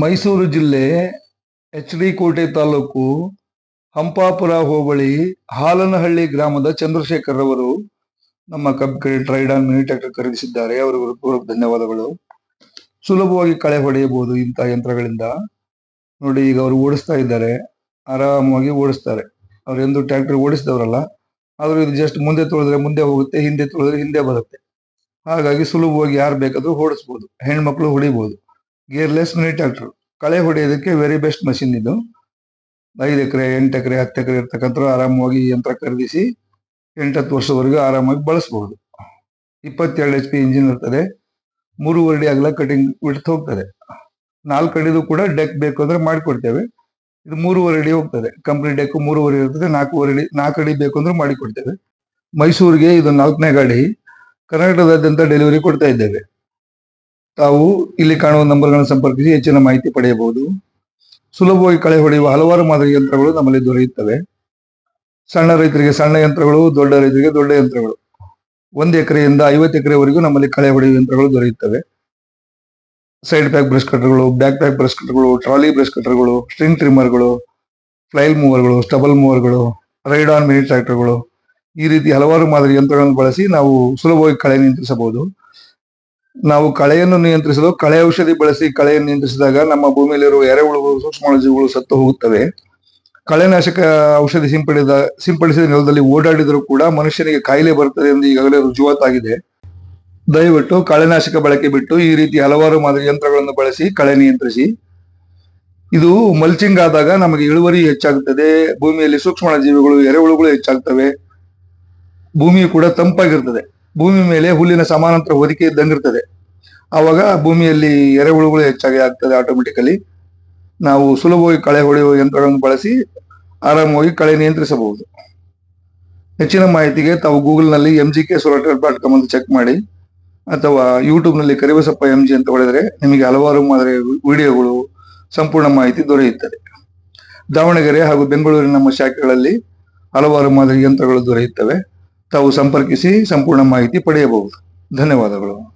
ಮೈಸೂರು ಜಿಲ್ಲೆ H D ಕೋಟೆ ತಾಲೂಕು ಹಂಪಾಪುರ ಹೋಬಳಿ ಹಾಲನಹಳ್ಳಿ ಗ್ರಾಮದ ಚಂದ್ರಶೇಖರ್ ಅವರು ನಮ್ಮ Cub Cadet ride on mini tractor ಖರೀದಿಸಿದ್ದಾರೆ. ಅವರಿಗೆ ಧನ್ಯವಾದಗಳು. ಸುಲಭವಾಗಿ ಕಳೆ ಹೊಡೆಯಬಹುದು ಇಂತಹ ಯಂತ್ರಗಳಿಂದ. ನೋಡಿ, ಈಗ ಅವರು ಓಡಿಸ್ತಾ ಇದ್ದಾರೆ. ಆರಾಮವಾಗಿ ಓಡಿಸ್ತಾರೆ. ಅವ್ರು ಎಂದು ಟ್ರ್ಯಾಕ್ಟರ್ ಓಡಿಸಿದವರಲ್ಲ. ಆದ್ರೆ ಇದು ಜಸ್ಟ್ ಮುಂದೆ ತೊಳೆದ್ರೆ ಮುಂದೆ ಹೋಗುತ್ತೆ, ಹಿಂದೆ ತೊಳೆದ್ರೆ ಹಿಂದೆ ಬರುತ್ತೆ. ಹಾಗಾಗಿ ಸುಲಭವಾಗಿ ಯಾರು ಬೇಕಾದ್ರೂ ಓಡಿಸ್ಬೋದು. ಹೆಣ್ಮಕ್ಳು ಹೊಡಿಬಹುದು ಗೇರ್ಲೆಸ್ ಮಿನಿ ಟ್ರ್ಯಾಕ್ಟರ್ ಕಳೆ ಹೊಡೆಯೋದಕ್ಕೆ ವೆರಿ ಬೆಸ್ಟ್ ಮಷಿನ್ ಇದು. ಐದು ಎಕರೆ, ಎಂಟು ಎಕರೆ, ಹತ್ತು ಎಕರೆ ಇರ್ತಕ್ಕಂಥ ಆರಾಮವಾಗಿ ಈ ಯಂತ್ರ ಖರೀದಿಸಿ ಎಂಟತ್ತು ವರ್ಷದವರೆಗೂ ಆರಾಮಾಗಿ ಬಳಸಬಹುದು ಇಪ್ಪತ್ತೆರಡು ಎಚ್ ಪಿ ಇಂಜಿನ್ ಇರ್ತದೆ. ಮೂರುವರೆ ಅಡಿ ಅಗಲ ಕಟಿಂಗ್ ಬಿಡ್ತು ಹೋಗ್ತದೆ. ನಾಲ್ಕು ಅಡಿದು ಕೂಡ ಡೆಕ್ ಬೇಕು ಅಂದರೆ ಮಾಡಿಕೊಡ್ತೇವೆ. ಇದು ಮೂರುವರೆ ಅಡಿ ಹೋಗ್ತದೆ. ಕಂಪ್ನಿ ಡೆಕ್ ಮೂರುವರೆ ಇರ್ತದೆ. ನಾಲ್ಕೂವರೆ ಅಡಿ, ನಾಲ್ಕು ಅಡಿ ಬೇಕು ಅಂದರೆ ಮಾಡಿಕೊಡ್ತೇವೆ. ಮೈಸೂರಿಗೆ ಇದು ನಾಲ್ಕನೇ ಗಾಡಿ. ಕರ್ನಾಟಕದಾದ್ಯಂತ ಡೆಲಿವರಿ ಕೊಡ್ತಾ ಇದ್ದೇವೆ. ತಾವು ಇಲ್ಲಿ ಕಾಣುವ ನಂಬರ್ಗಳನ್ನು ಸಂಪರ್ಕಿಸಿ ಹೆಚ್ಚಿನ ಮಾಹಿತಿ ಪಡೆಯಬಹುದು. ಸುಲಭವಾಗಿ ಕಳೆ ಹೊಡೆಯುವ ಹಲವಾರು ಮಾದರಿ ಯಂತ್ರಗಳು ನಮ್ಮಲ್ಲಿ ದೊರೆಯುತ್ತವೆ. ಸಣ್ಣ ರೈತರಿಗೆ ಸಣ್ಣ ಯಂತ್ರಗಳು, ದೊಡ್ಡ ರೈತರಿಗೆ ದೊಡ್ಡ ಯಂತ್ರಗಳು. ಒಂದು ಎಕರೆಯಿಂದ ಐವತ್ತು ಎಕರೆವರೆಗೂ ನಮ್ಮಲ್ಲಿ ಕಳೆ ಹೊಡೆಯುವ ಯಂತ್ರಗಳು ದೊರೆಯುತ್ತವೆ. ಸೈಡ್ ಪ್ಯಾಕ್ ಬ್ರಷ್ ಕಟರ್ಗಳು ಬ್ಯಾಕ್ ಪ್ಯಾಕ್ ಬ್ರಷ್ ಕಟರ್ಗಳು ಟ್ರಾಲಿ ಬ್ರಷ್ ಕಟರ್ಗಳು ಸ್ಟ್ರಿಂಗ್ ಟ್ರಿಮ್ಮರ್ಗಳು, ಫ್ಲೈಲ್ ಮೂವರ್ಗಳು, ಸ್ಟಬಲ್ ಮೂವರ್ಗಳು, ರೈಡ್ ಆನ್ ಮಿನಿ ಟ್ರ್ಯಾಕ್ಟರ್ಗಳು. ಈ ರೀತಿ ಹಲವಾರು ಮಾದರಿ ಯಂತ್ರಗಳನ್ನು ಬಳಸಿ ನಾವು ಸುಲಭವಾಗಿ ಕಳೆ ನಿಯಂತ್ರಿಸಬಹುದು. ನಾವು ಕಳೆಯನ್ನು ನಿಯಂತ್ರಿಸಲು ಕಳೆ ಔಷಧಿ ಬಳಸಿ ಕಳೆಯನ್ನು ನಿಯಂತ್ರಿಸಿದಾಗ ನಮ್ಮ ಭೂಮಿಯಲ್ಲಿರುವ ಎರೆಹುಳುಗಳು ಸೂಕ್ಷ್ಮಾಣುಜೀವಿಗಳು ಸತ್ತು ಹೋಗುತ್ತವೆ. ಕಳೆನಾಶಕ ಔಷಧಿ ಸಿಂಪಡಿದ, ಸಿಂಪಡಿಸಿದ ನೆಲದಲ್ಲಿ ಓಡಾಡಿದರೂ ಕೂಡ ಮನುಷ್ಯನಿಗೆ ಕಾಯಿಲೆ ಬರುತ್ತದೆ ಎಂದು ಈಗಾಗಲೇ ರುಜುವಾತಾಗಿದೆ ದಯವಿಟ್ಟು ಕಳೆನಾಶಕ ಬಳಕೆ ಬಿಟ್ಟು ಈ ರೀತಿ ಹಲವಾರು ಮಾದರಿ ಯಂತ್ರಗಳನ್ನು ಬಳಸಿ ಕಳೆ ನಿಯಂತ್ರಿಸಿ. ಇದು ಮಲ್ಚಿಂಗ್ ಆದಾಗ ನಮಗೆ ಇಳುವರಿ ಹೆಚ್ಚಾಗುತ್ತದೆ, ಭೂಮಿಯಲ್ಲಿ ಸೂಕ್ಷ್ಮ ಜೀವಿಗಳು ಎರೆಹುಳುಗಳು ಹೆಚ್ಚಾಗ್ತವೆ, ಭೂಮಿಯು ಕೂಡ ತಂಪಾಗಿರ್ತದೆ. ಭೂಮಿ ಮೇಲೆ ಹುಲ್ಲಿನ ಸಮಾನಾಂತರ ಹೊದಿಕೆ ಇದ್ದಂಗಿರ್ತದೆ. ಆವಾಗ ಭೂಮಿಯಲ್ಲಿ ಎರೆಹುಳುಗಳು ಹೆಚ್ಚಾಗಿ ಆಗ್ತದೆ ಆಟೋಮೆಟಿಕಲಿ ನಾವು ಸುಲಭವಾಗಿ ಕಳೆ ಹೊಡೆಯುವ ಯಂತ್ರಗಳನ್ನು ಬಳಸಿ ಆರಾಮವಾಗಿ ಕಳೆ ನಿಯಂತ್ರಿಸಬಹುದು. ಹೆಚ್ಚಿನ ಮಾಹಿತಿಗೆ ತಾವು ಗೂಗಲ್ನಲ್ಲಿ ಎಂ ಜಿ ಕೆ ಸೋಲಾಟರ್ ಡಾಟ್ ಕಾಮ್ ಅಂತ ಚೆಕ್ ಮಾಡಿ, ಅಥವಾ ಯೂಟ್ಯೂಬ್ನಲ್ಲಿ ಕರಿಬಸಪ್ಪ ಎಂ ಜಿ ಅಂತ ಹೊಡೆದರೆ ನಿಮಗೆ ಹಲವಾರು ಮಾದರಿ ವಿಡಿಯೋಗಳು ಸಂಪೂರ್ಣ ಮಾಹಿತಿ ದೊರೆಯುತ್ತದೆ. ದಾವಣಗೆರೆ ಹಾಗೂ ಬೆಂಗಳೂರಿನ ನಮ್ಮ ಶಾಖೆಗಳಲ್ಲಿ ಹಲವಾರು ಮಾದರಿ ಯಂತ್ರಗಳು ದೊರೆಯುತ್ತವೆ. ತಾವು ಸಂಪರ್ಕಿಸಿ ಸಂಪೂರ್ಣ ಮಾಹಿತಿ ಪಡೆಯಬಹುದು. ಧನ್ಯವಾದಗಳು.